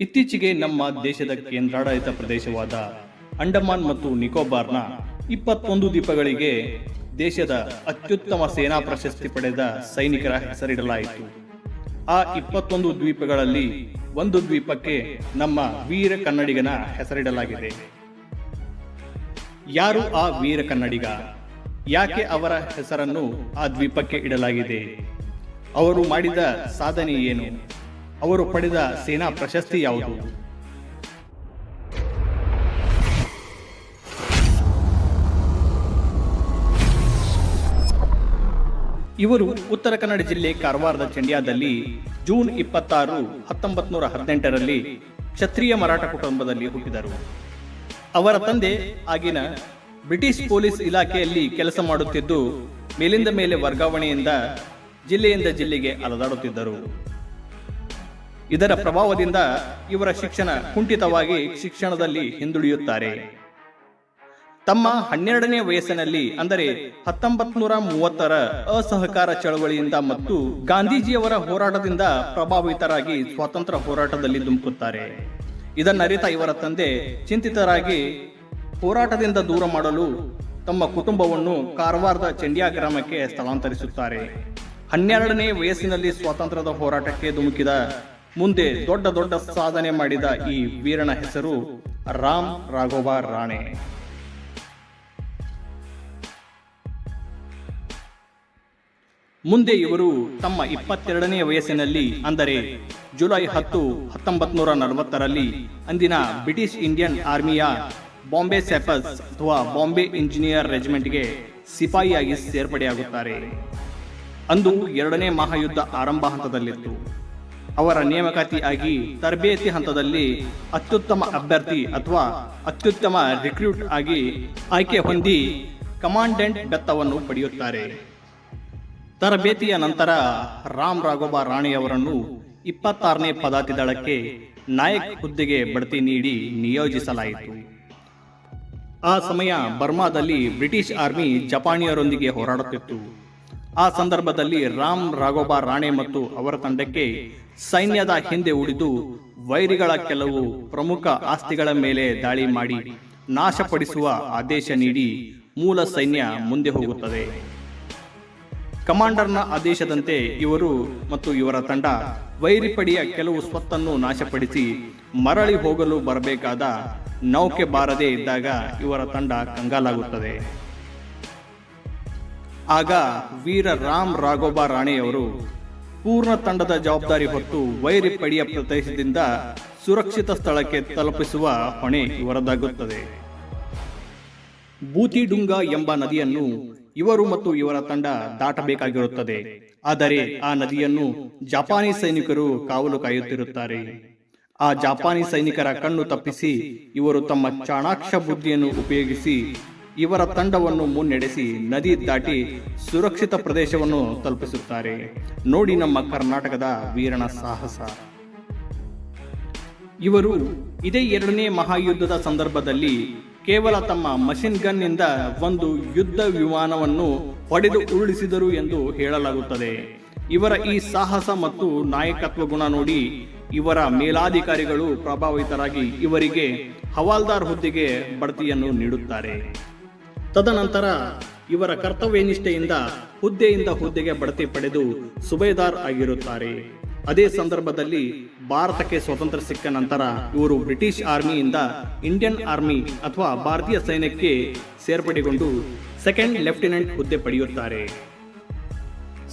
ಇತ್ತೀಚೆಗೆ ನಮ್ಮ ದೇಶದ ಕೇಂದ್ರಾಡಳಿತ ಪ್ರದೇಶವಾದ ಅಂಡಮಾನ್ ಮತ್ತು ನಿಕೋಬಾರ್ನ ಇಪ್ಪತ್ತೊಂದು ದ್ವೀಪಗಳಿಗೆ ದೇಶದ ಅತ್ಯುತ್ತಮ ಸೇನಾ ಪ್ರಶಸ್ತಿ ಪಡೆದ ಸೈನಿಕರ ಹೆಸರಿಡಲಾಯಿತು. ಆ ಇಪ್ಪತ್ತೊಂದು ದ್ವೀಪಗಳಲ್ಲಿ ಒಂದು ದ್ವೀಪಕ್ಕೆ ನಮ್ಮ ವೀರ ಕನ್ನಡಿಗನ ಹೆಸರಿಡಲಾಗಿದೆ. ಯಾರು ಆ ವೀರ ಕನ್ನಡಿಗ? ಯಾಕೆ ಅವರ ಹೆಸರನ್ನು ಆ ದ್ವೀಪಕ್ಕೆ ಇಡಲಾಗಿದೆ? ಅವರು ಮಾಡಿದ ಸಾಧನೆ ಏನು? ಅವರು ಪಡೆದ ಸೇನಾ ಪ್ರಶಸ್ತಿ ಯಾವುದು? ಇವರು ಉತ್ತರ ಕನ್ನಡ ಜಿಲ್ಲೆ ಕಾರವಾರದ ಚಂಡ್ಯಾದಲ್ಲಿ ಜೂನ್ ಇಪ್ಪತ್ತಾರು ಹತ್ತೊಂಬತ್ತು ನೂರ ಹದಿನೆಂಟರಲ್ಲಿ ಕ್ಷತ್ರಿಯ ಮರಾಠ ಕುಟುಂಬದಲ್ಲಿ ಹುಟ್ಟಿದರು. ಅವರ ತಂದೆ ಆಗಿನ ಬ್ರಿಟಿಷ್ ಪೊಲೀಸ್ ಇಲಾಖೆಯಲ್ಲಿ ಕೆಲಸ ಮಾಡುತ್ತಿದ್ದು ಮೇಲಿಂದ ಮೇಲೆ ವರ್ಗಾವಣೆಯಿಂದ ಜಿಲ್ಲೆಯಿಂದ ಜಿಲ್ಲೆಗೆ ಅಲದಾಡುತ್ತಿದ್ದರು. ಇದರ ಪ್ರಭಾವದಿಂದ ಇವರ ಶಿಕ್ಷಣ ಕುಂಠಿತವಾಗಿ ಶಿಕ್ಷಣದಲ್ಲಿ ಹಿಂದುಳಿಯುತ್ತಾರೆ. ತಮ್ಮ ಹನ್ನೆರಡನೇ ವಯಸ್ಸಿನಲ್ಲಿ, ಅಂದರೆ ಹತ್ತೊಂಬತ್ ನೂರ ಮೂವತ್ತರ ಅಸಹಕಾರ ಚಳವಳಿಯಿಂದ ಮತ್ತು ಗಾಂಧೀಜಿಯವರ ಹೋರಾಟದಿಂದ ಪ್ರಭಾವಿತರಾಗಿ ಸ್ವಾತಂತ್ರ್ಯ ಹೋರಾಟದಲ್ಲಿ ಧುಮುಕುತ್ತಾರೆ ಇದನ್ನರಿತ ಇವರ ತಂದೆ ಚಿಂತಿತರಾಗಿ ಹೋರಾಟದಿಂದ ದೂರ ಮಾಡಲು ತಮ್ಮ ಕುಟುಂಬವನ್ನು ಕಾರವಾರದ ಚಂಡಿಯಾ ಗ್ರಾಮಕ್ಕೆ ಸ್ಥಳಾಂತರಿಸುತ್ತಾರೆ. ಹನ್ನೆರಡನೇ ವಯಸ್ಸಿನಲ್ಲಿ ಸ್ವಾತಂತ್ರ್ಯದ ಹೋರಾಟಕ್ಕೆ ಧುಮುಕಿದ ಮುಂದೆ ದೊಡ್ಡ ದೊಡ್ಡ ಸಾಧನೆ ಮಾಡಿದ ಈ ವೀರನ ಹೆಸರು ರಾಮ್ ರಾಘೋಬಾ ರಾಣೆ. ಮುಂದೆ ಇವರು ತಮ್ಮ ಇಪ್ಪತ್ತೆರಡನೇ ವಯಸ್ಸಿನಲ್ಲಿ, ಅಂದರೆ ಜುಲೈ ಹತ್ತು ಹತ್ತೊಂಬತ್ ನೂರ ನಲವತ್ತರಲ್ಲಿ ಅಂದಿನ ಬ್ರಿಟಿಷ್ ಇಂಡಿಯನ್ ಆರ್ಮಿಯ ಬಾಂಬೆ ಸೆಪಸ್ ಅಥವಾ ಬಾಂಬೆ ಇಂಜಿನಿಯರ್ ರೆಜಿಮೆಂಟ್ಗೆ ಸಿಪಾಯಿಯಾಗಿ ಸೇರ್ಪಡೆಯಾಗುತ್ತಾರೆ. ಅಂದು ಎರಡನೇ ಮಹಾಯುದ್ಧ ಆರಂಭ ಹಂತದಲ್ಲಿತ್ತು. ಅವರ ನೇಮಕಾತಿ ಆಗಿ ತರಬೇತಿ ಹಂತದಲ್ಲಿ ಅತ್ಯುತ್ತಮ ಅಭ್ಯರ್ಥಿ ಅಥವಾ ಅತ್ಯುತ್ತಮ ರಿಕ್ರೂಟ್ ಆಗಿ ಆಯ್ಕೆ ಹೊಂದಿ ಕಮಾಂಡೆಂಟ್ ಬೆತ್ತವನ್ನು ಪಡೆಯುತ್ತಾರೆ. ತರಬೇತಿಯ ನಂತರ ರಾಮ್ ರಾಘೋಬಾ ರಾಣಿಯವರನ್ನು ಇಪ್ಪತ್ತಾರನೇ ಪದಾತಿ ದಳಕ್ಕೆ ನಾಯಕ್ ಹುದ್ದೆಗೆ ಬಡ್ತಿ ನೀಡಿ ನಿಯೋಜಿಸಲಾಯಿತು. ಆ ಸಮಯ ಬರ್ಮಾದಲ್ಲಿ ಬ್ರಿಟಿಷ್ ಆರ್ಮಿ ಜಪಾನಿಯರೊಂದಿಗೆ ಹೋರಾಡುತ್ತಿತ್ತು. ಆ ಸಂದರ್ಭದಲ್ಲಿ ರಾಮ್ ರಾಘೋಬಾ ರಾಣೆ ಮತ್ತು ಅವರ ತಂಡಕ್ಕೆ ಸೈನ್ಯದ ಹಿಂದೆ ಉಳಿದು ವೈರಿಗಳ ಕೆಲವು ಪ್ರಮುಖ ಆಸ್ತಿಗಳ ಮೇಲೆ ದಾಳಿ ಮಾಡಿ ನಾಶಪಡಿಸುವ ಆದೇಶ ನೀಡಿ ಮೂಲ ಸೈನ್ಯ ಮುಂದೆ ಹೋಗುತ್ತದೆ. ಕಮಾಂಡರ್ನ ಆದೇಶದಂತೆ ಇವರು ಮತ್ತು ಇವರ ತಂಡ ವೈರಿಪಡಿಯ ಕೆಲವು ಸ್ವತ್ತನ್ನು ನಾಶಪಡಿಸಿ ಮರಳಿ ಹೋಗಲು ಬರಬೇಕಾದ ನೌಕೆ ಬಾರದೇ ಇದ್ದಾಗ ಇವರ ತಂಡ ಕಂಗಾಲಾಗುತ್ತದೆ. ಆಗ ವೀರ ರಾಮ್ ರಾಘೋಬಾ ರಾಣೆಯವರು ಪೂರ್ಣ ತಂಡದ ಜವಾಬ್ದಾರಿ ಹೊತ್ತು ವೈರಿ ಪಡೆಯ ಪ್ರದೇಶದಿಂದ ಸುರಕ್ಷಿತ ಸ್ಥಳಕ್ಕೆ ತಲುಪಿಸುವ ಹೊಣೆ ಇವರದಾಗುತ್ತದೆ ಬೂತಿಡುಂಗ ಎಂಬ ನದಿಯನ್ನು ಇವರು ಮತ್ತು ಇವರ ತಂಡ ದಾಟಬೇಕಾಗಿರುತ್ತದೆ. ಆದರೆ ಆ ನದಿಯನ್ನು ಜಪಾನಿ ಸೈನಿಕರು ಕಾವಲು ಕಾಯುತ್ತಿರುತ್ತಾರೆ. ಆ ಜಪಾನಿ ಸೈನಿಕರ ಕಣ್ಣು ತಪ್ಪಿಸಿ ಇವರು ತಮ್ಮ ಚಾಣಾಕ್ಷ ಬುದ್ಧಿಯನ್ನು ಉಪಯೋಗಿಸಿ ಇವರ ತಂಡವನ್ನು ಮುನ್ನಡೆಸಿ ನದಿ ದಾಟಿ ಸುರಕ್ಷಿತ ಪ್ರದೇಶವನ್ನು ತಲುಪಿಸುತ್ತಾರೆ. ನೋಡಿ ನಮ್ಮ ಕರ್ನಾಟಕದ ವೀರನ ಸಾಹಸ. ಇವರು ಇದೇ ಎರಡನೇ ಮಹಾಯುದ್ಧದ ಸಂದರ್ಭದಲ್ಲಿ ಕೇವಲ ತಮ್ಮ ಮಷಿನ್ ಗನ್ನಿಂದ ಒಂದು ಯುದ್ಧ ವಿಮಾನವನ್ನು ಹೊಡೆದು ಉರುಳಿಸಿದರು ಎಂದು ಹೇಳಲಾಗುತ್ತದೆ. ಇವರ ಈ ಸಾಹಸ ಮತ್ತು ನಾಯಕತ್ವ ಗುಣ ನೋಡಿ ಇವರ ಮೇಲಾಧಿಕಾರಿಗಳು ಪ್ರಭಾವಿತರಾಗಿ ಇವರಿಗೆ ಹವಾಲ್ದಾರ್ ಹುದ್ದೆಗೆ ಬಡ್ತಿಯನ್ನು ನೀಡುತ್ತಾರೆ. ತದನಂತರ ಇವರ ಕರ್ತವ್ಯನಿಷ್ಠೆಯಿಂದ ಹುದ್ದೆಯಿಂದ ಹುದ್ದೆಗೆ ಬಡ್ತಿ ಪಡೆದು ಸುಬೇದಾರ್ ಆಗಿರುತ್ತಾರೆ. ಅದೇ ಸಂದರ್ಭದಲ್ಲಿ ಭಾರತಕ್ಕೆ ಸ್ವಾತಂತ್ರ್ಯ ಸಿಕ್ಕ ನಂತರ ಇವರು ಬ್ರಿಟಿಷ್ ಆರ್ಮಿಯಿಂದ ಇಂಡಿಯನ್ ಆರ್ಮಿ ಅಥವಾ ಭಾರತೀಯ ಸೈನ್ಯಕ್ಕೆ ಸೇರ್ಪಡೆಗೊಂಡು ಸೆಕೆಂಡ್ ಲೆಫ್ಟಿನೆಂಟ್ ಹುದ್ದೆ ಪಡೆಯುತ್ತಾರೆ.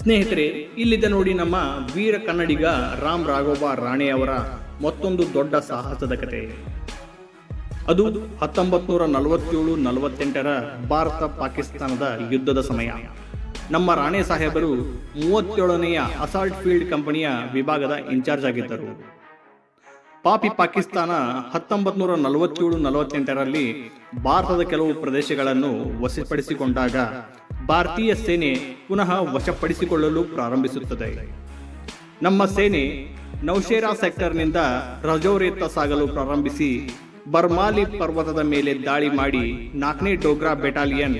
ಸ್ನೇಹಿತರೆ ಇಲ್ಲಿದ್ದ ನೋಡಿ ನಮ್ಮ ವೀರ ಕನ್ನಡಿಗ ರಾಮ್ ರಾಘೋಬಾ ರಾಣೆಯವರ ಮತ್ತೊಂದು ದೊಡ್ಡ ಸಾಹಸದ ಕತೆ. ಅದು ಹತ್ತೊಂಬತ್ ನೂರ ನಲವತ್ತೇಳು ನಲವತ್ತೆಂಟರ ಭಾರತ ಪಾಕಿಸ್ತಾನದ ಯುದ್ಧದ ಸಮಯ. ನಮ್ಮ ರಾಣೆ ಸಾಹೇಬರು ಮೂವತ್ತೇಳನೆಯ ಅಸಾಲ್ಟ್ ಫೀಲ್ಡ್ ಕಂಪನಿಯ ವಿಭಾಗದ ಇನ್ಚಾರ್ಜ್ ಆಗಿದ್ದರು. ಪಾಪಿ ಪಾಕಿಸ್ತಾನ ಹತ್ತೊಂಬತ್ ನೂರ ನಲವತ್ತೇಳು ನಲವತ್ತೆಂಟರಲ್ಲಿ ಭಾರತದ ಕೆಲವು ಪ್ರದೇಶಗಳನ್ನು ವಶಪಡಿಸಿಕೊಂಡಾಗ ಭಾರತೀಯ ಸೇನೆ ಪುನಃ ವಶಪಡಿಸಿಕೊಳ್ಳಲು ಪ್ರಾರಂಭಿಸುತ್ತದೆ. ನಮ್ಮ ಸೇನೆ ನೌಶೇರಾ ಸೆಕ್ಟರ್ನಿಂದ ರಜೌರಿಯತ್ತ ಸಾಗಲು ಪ್ರಾರಂಭಿಸಿ ಬರ್ಮಾಲಿ ಪರ್ವತದ ಮೇಲೆ ದಾಳಿ ಮಾಡಿ ನಾಲ್ಕನೇ ಡೋಗ್ರಾ ಬೆಟಾಲಿಯನ್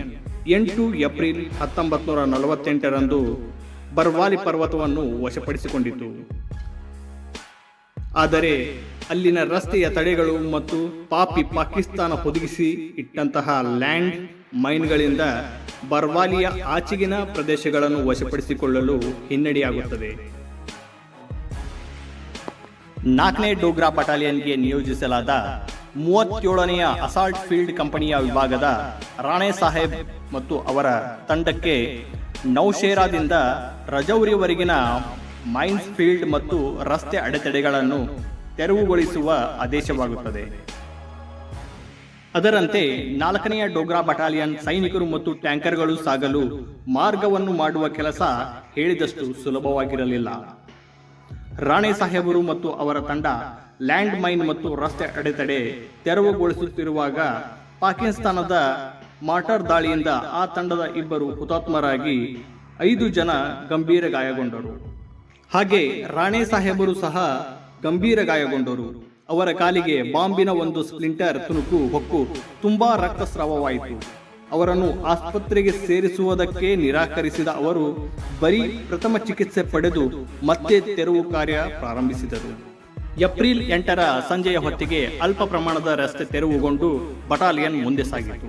ಎಂಟು ಏಪ್ರಿಲ್ ಹತ್ತೊಂಬತ್ತು ನೂರ ನಲವತ್ತೆಂಟರಂದು ಬರ್ವಾಲಿ ಪರ್ವತವನ್ನು ವಶಪಡಿಸಿಕೊಂಡಿತು. ಆದರೆ ಅಲ್ಲಿನ ರಸ್ತೆಯ ತಡೆಗಳು ಮತ್ತು ಪಾಪಿ ಪಾಕಿಸ್ತಾನ ಒದಗಿಸಿ ಇಟ್ಟಂತಹ ಲ್ಯಾಂಡ್ ಮೈನ್ಗಳಿಂದ ಬರ್ವಾಲಿಯ ಆಚೆಗಿನ ಪ್ರದೇಶಗಳನ್ನು ವಶಪಡಿಸಿಕೊಳ್ಳಲು ಹಿನ್ನಡೆಯಾಗುತ್ತದೆ. ನಾಲ್ಕನೇ ಡೋಗ್ರಾ ಬಟಾಲಿಯನ್ಗೆ ನಿಯೋಜಿಸಲಾದ ಮೂವತ್ತೇಳನೆಯ ಅಸಾಲ್ಟ್ ಫೀಲ್ಡ್ ಕಂಪನಿಯ ವಿಭಾಗದ ರಾಣೆ ಸಾಹೇಬ್ ಮತ್ತು ಅವರ ತಂಡಕ್ಕೆ ನೌಶೇರಾದಿಂದ ರಜೌರಿವರೆಗಿನ ಮೈನ್ಸ್ ಫೀಲ್ಡ್ ಮತ್ತು ರಸ್ತೆ ಅಡೆತಡೆಗಳನ್ನು ತೆರವುಗೊಳಿಸುವ ಆದೇಶವಾಗುತ್ತದೆ. ಅದರಂತೆ ನಾಲ್ಕನೆಯ ಡೋಗ್ರಾ ಬಟಾಲಿಯನ್ ಸೈನಿಕರು ಮತ್ತು ಟ್ಯಾಂಕರ್ಗಳು ಸಾಗಲು ಮಾರ್ಗವನ್ನು ಮಾಡುವ ಕೆಲಸ ಹೇಳಿದಷ್ಟು ಸುಲಭವಾಗಿರಲಿಲ್ಲ. ರಾಣೆ ಸಾಹೇಬರು ಮತ್ತು ಅವರ ತಂಡ ಲ್ಯಾಂಡ್ ಮೈನ್ ಮತ್ತು ರಸ್ತೆ ಅಡೆತಡೆ ತೆರವುಗೊಳಿಸುತ್ತಿರುವಾಗ ಪಾಕಿಸ್ತಾನದ ಮಾರ್ಟರ್ ದಾಳಿಯಿಂದ ಆ ತಂಡದ ಇಬ್ಬರು ಹುತಾತ್ಮರಾಗಿ ಐದು ಜನ ಗಂಭೀರ ಗಾಯಗೊಂಡರು ಹಾಗೆ ರಾಣೆ ಸಾಹೇಬರು ಸಹ ಗಂಭೀರ ಗಾಯಗೊಂಡರು ಅವರ ಕಾಲಿಗೆ ಬಾಂಬಿನ ಒಂದು ಸ್ಪ್ಲಿಂಟರ್ ತುಣುಕು ಹೊಕ್ಕು ತುಂಬಾ ರಕ್ತಸ್ರಾವವಾಯಿತು. ಅವರನ್ನು ಆಸ್ಪತ್ರೆಗೆ ಸೇರಿಸುವುದಕ್ಕೆ ನಿರಾಕರಿಸಿದ ಅವರು ಬರೀ ಪ್ರಥಮ ಚಿಕಿತ್ಸೆ ಪಡೆದು ಮತ್ತೆ ತೆರವು ಕಾರ್ಯ ಪ್ರಾರಂಭಿಸಿದರು. ಏಪ್ರಿಲ್ ಎಂಟರ ಸಂಜೆಯ ಹೊತ್ತಿಗೆ ಅಲ್ಪ ಪ್ರಮಾಣದ ರಸ್ತೆ ತೆರವುಗೊಂಡು ಬಟಾಲಿಯನ್ ಮುಂದೆ ಸಾಗಿತು.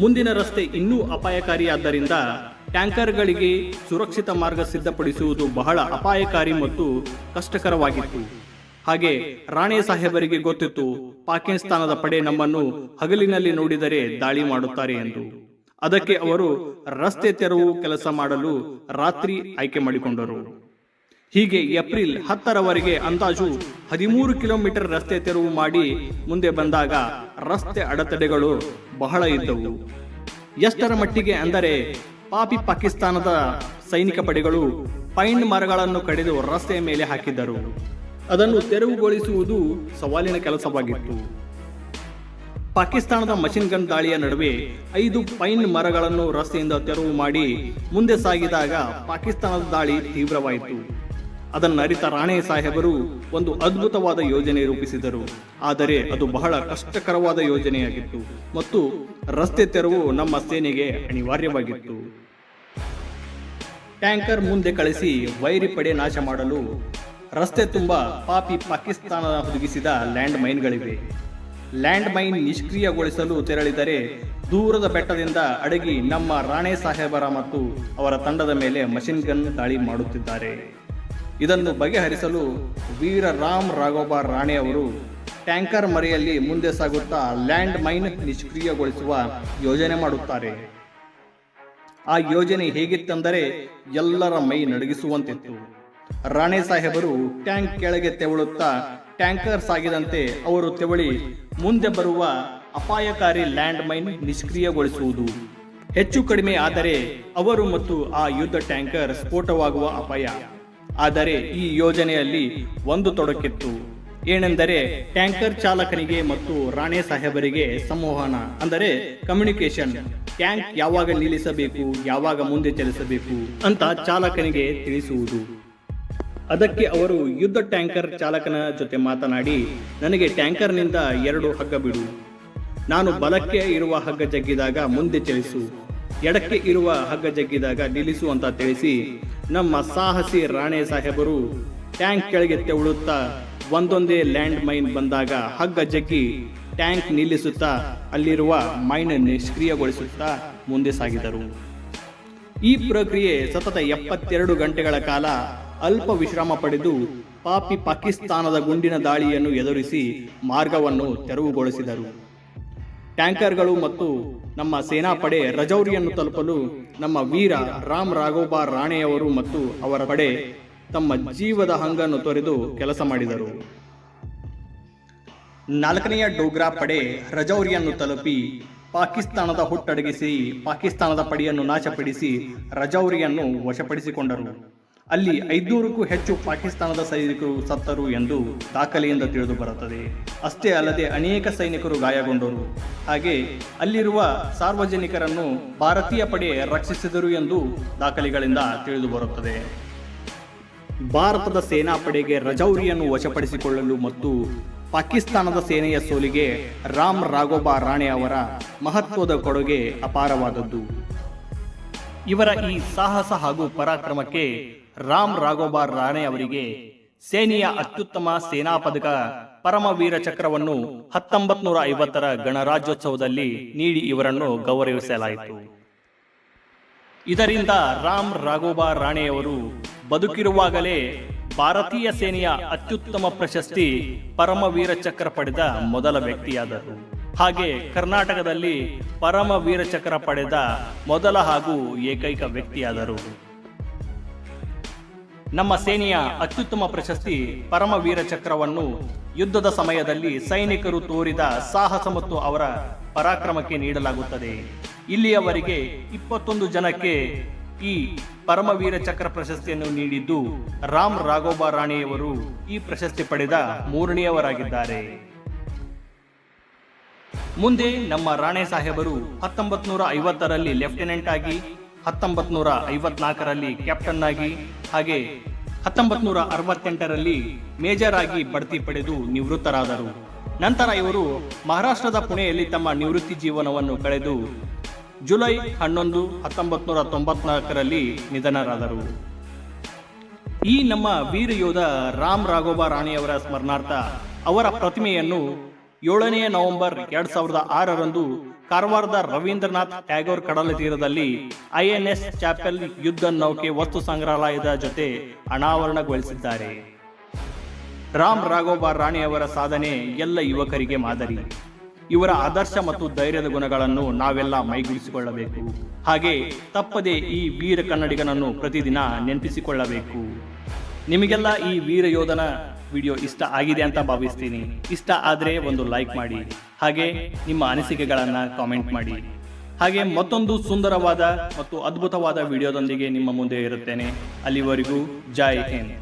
ಮುಂದಿನ ರಸ್ತೆ ಇನ್ನೂ ಅಪಾಯಕಾರಿಯಾದ್ದರಿಂದ ಟ್ಯಾಂಕರ್ಗಳಿಗೆ ಸುರಕ್ಷಿತ ಮಾರ್ಗ ಸಿದ್ಧಪಡಿಸುವುದು ಬಹಳ ಅಪಾಯಕಾರಿ ಮತ್ತು ಕಷ್ಟಕರವಾಗಿತ್ತು. ಹಾಗೆ ರಾಣೆ ಸಾಹೇಬರಿಗೆ ಗೊತ್ತಿತ್ತು, ಪಾಕಿಸ್ತಾನದ ಪಡೆ ನಮ್ಮನ್ನು ಹಗಲಿನಲ್ಲಿ ನೋಡಿದರೆ ದಾಳಿ ಮಾಡುತ್ತಾರೆ ಎಂದು. ಅದಕ್ಕೆ ಅವರು ರಸ್ತೆ ತೆರವು ಕೆಲಸ ಮಾಡಲು ರಾತ್ರಿ ಆಯ್ಕೆ ಮಾಡಿಕೊಂಡರು. ಹೀಗೆ ಏಪ್ರಿಲ್ ಹತ್ತರವರೆಗೆ ಅಂದಾಜು ಹದಿಮೂರು ಕಿಲೋಮೀಟರ್ ರಸ್ತೆ ತೆರವು ಮಾಡಿ ಮುಂದೆ ಬಂದಾಗ ರಸ್ತೆ ಅಡೆತಡೆಗಳು ಬಹಳ ಇದ್ದವು. ಎಷ್ಟರ ಮಟ್ಟಿಗೆ ಅಂದರೆ ಪಾಪಿ ಪಾಕಿಸ್ತಾನದ ಸೈನಿಕ ಪಡೆಗಳು ಪೈನ್ ಮರಗಳನ್ನು ಕಡಿದು ರಸ್ತೆಯ ಮೇಲೆ ಹಾಕಿದ್ದರು. ಅದನ್ನು ತೆರವುಗೊಳಿಸುವುದು ಸವಾಲಿನ ಕೆಲಸವಾಗಿತ್ತು. ಪಾಕಿಸ್ತಾನದ ಮಷಿನ್ ಗನ್ ದಾಳಿಯ ನಡುವೆ ಐದು ಪೈನ್ ಮರಗಳನ್ನು ರಸ್ತೆಯಿಂದ ತೆರವು ಮಾಡಿ ಮುಂದೆ ಸಾಗಿದಾಗ ಪಾಕಿಸ್ತಾನದ ದಾಳಿ ತೀವ್ರವಾಯಿತು. ಅದನ್ನರಿತ ರಾಣೆ ಸಾಹೇಬರು ಒಂದು ಅದ್ಭುತವಾದ ಯೋಜನೆ ರೂಪಿಸಿದರು. ಆದರೆ ಅದು ಬಹಳ ಕಷ್ಟಕರವಾದ ಯೋಜನೆಯಾಗಿತ್ತು ಮತ್ತು ರಸ್ತೆ ತೆರವು ನಮ್ಮ ಸೇನೆಗೆ ಅನಿವಾರ್ಯವಾಗಿತ್ತು. ಟ್ಯಾಂಕರ್ ಮುಂದೆ ಕಳಿಸಿ ವೈರಿ ಪಡೆ ನಾಶ ಮಾಡಲು ರಸ್ತೆ ತುಂಬ ಪಾಪಿ ಪಾಕಿಸ್ತಾನ ಹುದುಗಿಸಿದ ಲ್ಯಾಂಡ್ ಮೈನ್ಗಳಿವೆ ಲ್ಯಾಂಡ್ ಮೈನ್ ನಿಷ್ಕ್ರಿಯಗೊಳಿಸಲು ತೆರಳಿದರೆ ದೂರದ ಬೆಟ್ಟದಿಂದ ಅಡಗಿ ನಮ್ಮ ರಾಣೆ ಸಾಹೇಬರ ಮತ್ತು ಅವರ ತಂಡದ ಮೇಲೆ ಮಷಿನ್ ಗನ್ ದಾಳಿ ಮಾಡುತ್ತಿದ್ದಾರೆ. ಇದನ್ನು ಬಗೆಹರಿಸಲು ವೀರ ರಾಮ್ ರಾಘೋಬ ರಾಣೆ ಅವರು ಟ್ಯಾಂಕರ್ ಮರೆಯಲ್ಲಿ ಮುಂದೆ ಸಾಗುತ್ತಾ ಲ್ಯಾಂಡ್ ಮೈನ್ ನಿಷ್ಕ್ರಿಯಗೊಳಿಸುವ ಯೋಜನೆ ಮಾಡುತ್ತಾರೆ. ಆ ಯೋಜನೆ ಹೇಗಿತ್ತೆಂದರೆ ಎಲ್ಲರ ಮೈ ನಡಗಿಸುವಂತಿತ್ತು. ರಾಣೆ ಸಾಹೇಬರು ಟ್ಯಾಂಕ್ ಕೆಳಗೆ ತೆವಳುತ್ತಾ ಟ್ಯಾಂಕರ್ ಸಾಗಿದಂತೆ ಅವರು ತೆವಳಿ ಮುಂದೆ ಬರುವ ಅಪಾಯಕಾರಿ ಲ್ಯಾಂಡ್ ಮೈನ್ ನಿಷ್ಕ್ರಿಯಗೊಳಿಸುವುದು. ಹೆಚ್ಚು ಕಡಿಮೆ ಆದರೆ ಅವರು ಮತ್ತು ಆ ಯುದ್ಧ ಟ್ಯಾಂಕರ್ ಸ್ಫೋಟವಾಗುವ ಅಪಾಯ. ಆದರೆ ಈ ಯೋಜನೆಯಲ್ಲಿ ಒಂದು ತೊಡಕಿತ್ತು. ಏನೆಂದರೆ ಟ್ಯಾಂಕರ್ ಚಾಲಕನಿಗೆ ಮತ್ತು ರಾಣೆ ಸಾಹೇಬರಿಗೆ ಸಂವಹನ, ಅಂದರೆ ಕಮ್ಯುನಿಕೇಶನ್ ಟ್ಯಾಂಕ್ ಯಾವಾಗ ನಿಲ್ಲಿಸಬೇಕು, ಯಾವಾಗ ಮುಂದೆ ಚಲಿಸಬೇಕು ಅಂತ ಚಾಲಕನಿಗೆ ತಿಳಿಸುವುದು. ಅದಕ್ಕೆ ಅವರು ಯುದ್ಧ ಟ್ಯಾಂಕರ್ ಚಾಲಕನ ಜೊತೆ ಮಾತನಾಡಿ, ನನಗೆ ಟ್ಯಾಂಕರ್ನಿಂದ ಎರಡು ಹಗ್ಗ ಬಿಡು. ನಾನು ಬಲಕ್ಕೆ ಇರುವ ಹಗ್ಗ ಜಗ್ಗಿದಾಗ ಮುಂದೆ ಚಲಿಸು. ಎಡಕ್ಕೆ ಇರುವ ಹಗ್ಗ ಜಗ್ಗಿದಾಗ ನಿಲ್ಲಿಸು ಅಂತ ತಿಳಿಸಿ ನಮ್ಮ ಸಾಹಸಿ ರಾಣೆ ಸಾಹೇಬರು ಟ್ಯಾಂಕ್ ಕೆಳಗೆ ತೆವಳುತ್ತಾ ಒಂದೊಂದೇ ಲ್ಯಾಂಡ್ ಮೈನ್ ಬಂದಾಗ ಹಗ್ಗ ಜಗ್ಗಿ ಟ್ಯಾಂಕ್ ನಿಲ್ಲಿಸುತ್ತಾ ಅಲ್ಲಿರುವ ಮೈನ್ ನಿಷ್ಕ್ರಿಯಗೊಳಿಸುತ್ತಾ ಮುಂದೆ ಸಾಗಿದರು. ಈ ಪ್ರಕ್ರಿಯೆ ಸತತ ಎಪ್ಪತ್ತೆರಡು ಗಂಟೆಗಳ ಕಾಲ ಅಲ್ಪ ವಿಶ್ರಾಮ ಪಡೆದು ಪಾಪಿ ಪಾಕಿಸ್ತಾನದ ಗುಂಡಿನ ದಾಳಿಯನ್ನು ಎದುರಿಸಿ ಮಾರ್ಗವನ್ನು ತೆರವುಗೊಳಿಸಿದರು. ಟ್ಯಾಂಕರ್ಗಳು ಮತ್ತು ನಮ್ಮ ಸೇನಾಪಡೆ ರಜೌರಿಯನ್ನು ತಲುಪಲು ನಮ್ಮ ವೀರ ರಾಮ್ ರಾಘೋಬಾ ರಾಣೆಯವರು ಮತ್ತು ಅವರ ಪಡೆ ತಮ್ಮ ಜೀವದ ಹಂಗನ್ನು ತೊರೆದು ಕೆಲಸ ಮಾಡಿದರು. ನಾಲ್ಕನೆಯ ಡೋಗ್ರಾ ಪಡೆ ರಜೌರಿಯನ್ನು ತಲುಪಿ ಪಾಕಿಸ್ತಾನದ ಹುಟ್ಟಡಗಿಸಿ ಪಾಕಿಸ್ತಾನದ ಪಡೆಯನ್ನು ನಾಶಪಡಿಸಿ ರಜೌರಿಯನ್ನು ವಶಪಡಿಸಿಕೊಂಡರು. ಅಲ್ಲಿ ಐದ್ನೂರಕ್ಕೂ ಹೆಚ್ಚು ಪಾಕಿಸ್ತಾನದ ಸೈನಿಕರು ಸತ್ತರು ಎಂದು ದಾಖಲೆಯಿಂದ ತಿಳಿದು ಬರುತ್ತದೆ ಅಷ್ಟೇ ಅಲ್ಲದೆ ಅನೇಕ ಸೈನಿಕರು ಗಾಯಗೊಂಡರು. ಹಾಗೆ ಅಲ್ಲಿರುವ ಸಾರ್ವಜನಿಕರನ್ನು ಭಾರತೀಯ ಪಡೆ ರಕ್ಷಿಸಿದರು ಎಂದು ದಾಖಲೆಗಳಿಂದ ತಿಳಿದು ಬರುತ್ತದೆ ಭಾರತದ ಸೇನಾಪಡೆಗೆ ರಜೌರಿಯನ್ನು ವಶಪಡಿಸಿಕೊಳ್ಳಲು ಮತ್ತು ಪಾಕಿಸ್ತಾನದ ಸೇನೆಯ ಸೋಲಿಗೆ ರಾಮ್ ರಾಘೋಬಾ ರಾಣೆ ಅವರ ಮಹತ್ವದ ಕೊಡುಗೆ ಅಪಾರವಾದದ್ದು. ಇವರ ಈ ಸಾಹಸ ಹಾಗೂ ಪರಾಕ್ರಮಕ್ಕೆ ರಾಮ್ ರಾಘೋಬಾರ್ ರಾಣೆ ಅವರಿಗೆ ಸೇನೆಯ ಅತ್ಯುತ್ತಮ ಸೇನಾ ಪದಕ ಪರಮವೀರ ಚಕ್ರವನ್ನು ಹತ್ತೊಂಬತ್ ನೂರ ಐವತ್ತರ ಗಣರಾಜ್ಯೋತ್ಸವದಲ್ಲಿ ನೀಡಿ ಇವರನ್ನು ಗೌರವಿಸಲಾಯಿತು. ಇದರಿಂದ ರಾಮ್ ರಾಘೋಬಾ ರಾಣೆಯವರು ಬದುಕಿರುವಾಗಲೇ ಭಾರತೀಯ ಸೇನೆಯ ಅತ್ಯುತ್ತಮ ಪ್ರಶಸ್ತಿ ಪರಮವೀರ ಚಕ್ರ ಪಡೆದ ಮೊದಲ ವ್ಯಕ್ತಿಯಾದರು. ಹಾಗೆ ಕರ್ನಾಟಕದಲ್ಲಿ ಪರಮವೀರ ಚಕ್ರ ಪಡೆದ ಮೊದಲ ಹಾಗೂ ಏಕೈಕ ವ್ಯಕ್ತಿಯಾದರು. ನಮ್ಮ ಸೇನೆಯ ಅತ್ಯುತ್ತಮ ಪ್ರಶಸ್ತಿ ಪರಮವೀರ ಚಕ್ರವನ್ನು ಯುದ್ಧದ ಸಮಯದಲ್ಲಿ ಸೈನಿಕರು ತೋರಿದ ಸಾಹಸ ಮತ್ತು ಅವರ ಪರಾಕ್ರಮಕ್ಕೆ ನೀಡಲಾಗುತ್ತದೆ. ಇಲ್ಲಿಯವರೆಗೆ ಇಪ್ಪತ್ತೊಂದು ಜನಕ್ಕೆ ಈ ಪರಮವೀರ ಚಕ್ರ ಪ್ರಶಸ್ತಿಯನ್ನು ನೀಡಿದ್ದು ರಾಮ್ ರಾಘೋಬಾ ರಾಣಿಯವರು ಈ ಪ್ರಶಸ್ತಿ ಪಡೆದ ಮೂರನೆಯವರಾಗಿದ್ದಾರೆ. ಮುಂದೆ ನಮ್ಮ ರಾಣೆ ಸಾಹೇಬರು ಹತ್ತೊಂಬತ್ತು ನೂರ ಐವತ್ತರಲ್ಲಿ ಲೆಫ್ಟಿನೆಂಟ್ ಆಗಿ ಹತ್ತೊಂಬತ್ ನೂರ ಐವತ್ನಾಲ್ಕರಲ್ಲಿ ಕ್ಯಾಪ್ಟನ್ ಆಗಿ ಹಾಗೆ ಹತ್ತೊಂಬತ್ ನೂರ ಅರವತ್ತೆಂಟರಲ್ಲಿ ಮೇಜರ್ ಆಗಿ ಬಡ್ತಿ ಪಡೆದು ನಿವೃತ್ತರಾದರು. ನಂತರ ಇವರು ಮಹಾರಾಷ್ಟ್ರದ ಪುಣೆಯಲ್ಲಿ ತಮ್ಮ ನಿವೃತ್ತಿ ಜೀವನವನ್ನು ಕಳೆದು ಜುಲೈ ಹನ್ನೊಂದು ಹತ್ತೊಂಬತ್ ನೂರ ತೊಂಬತ್ನಾಲ್ಕರಲ್ಲಿ ನಿಧನರಾದರು. ಈ ನಮ್ಮ ವೀರ ಯೋಧ ರಾಮ್ ರಾಘೋಬಾ ರಾಣಿಯವರ ಸ್ಮರಣಾರ್ಥ ಅವರ ಪ್ರತಿಮೆಯನ್ನು ಏಳನೇ ನವೆಂಬರ್ ಎರಡ್ ಸಾವಿರದ ಆರರಂದು ಕಾರವಾರದ ರವೀಂದ್ರನಾಥ್ ಟ್ಯಾಗೋರ್ ಕಡಲ ತೀರದಲ್ಲಿ ಐಎನ್ಎಸ್ ಚಾಪೆಲ್ ಯುದ್ಧ ನೌಕೆ ವಸ್ತು ಸಂಗ್ರಹಾಲಯದ ಜೊತೆ ಅನಾವರಣಗೊಳಿಸಿದ್ದಾರೆ. ರಾಮ್ ರಾಘೋಬಾರ್ ರಾಣಿ ಅವರ ಸಾಧನೆ ಎಲ್ಲ ಯುವಕರಿಗೆ ಮಾದರಿ. ಇವರ ಆದರ್ಶ ಮತ್ತು ಧೈರ್ಯದ ಗುಣಗಳನ್ನು ನಾವೆಲ್ಲ ಮೈಗೂಡಿಸಿಕೊಳ್ಳಬೇಕು. ಹಾಗೆ ತಪ್ಪದೆ ಈ ವೀರ ಕನ್ನಡಿಗನನ್ನು ಪ್ರತಿದಿನ ನೆನಪಿಸಿಕೊಳ್ಳಬೇಕು. ನಿಮಗೆಲ್ಲ ಈ ವೀರ ಯೋಧನ ವಿಡಿಯೋ ಇಷ್ಟ ಆಗಿದೆ ಅಂತ ಭಾವಿಸ್ತೀನಿ. ಇಷ್ಟ ಆದರೆ ಒಂದು ಲೈಕ್ ಮಾಡಿ. ಹಾಗೆ ನಿಮ್ಮ ಅನಿಸಿಕೆಗಳನ್ನು ಕಾಮೆಂಟ್ ಮಾಡಿ. ಹಾಗೆ ಮತ್ತೊಂದು ಸುಂದರವಾದ ಮತ್ತು ಅದ್ಭುತವಾದ ವಿಡಿಯೋದೊಂದಿಗೆ ನಿಮ್ಮ ಮುಂದೆ ಇರುತ್ತೇನೆ. ಅಲ್ಲಿವರೆಗೂ ಜೈ ಹಿಂದ್.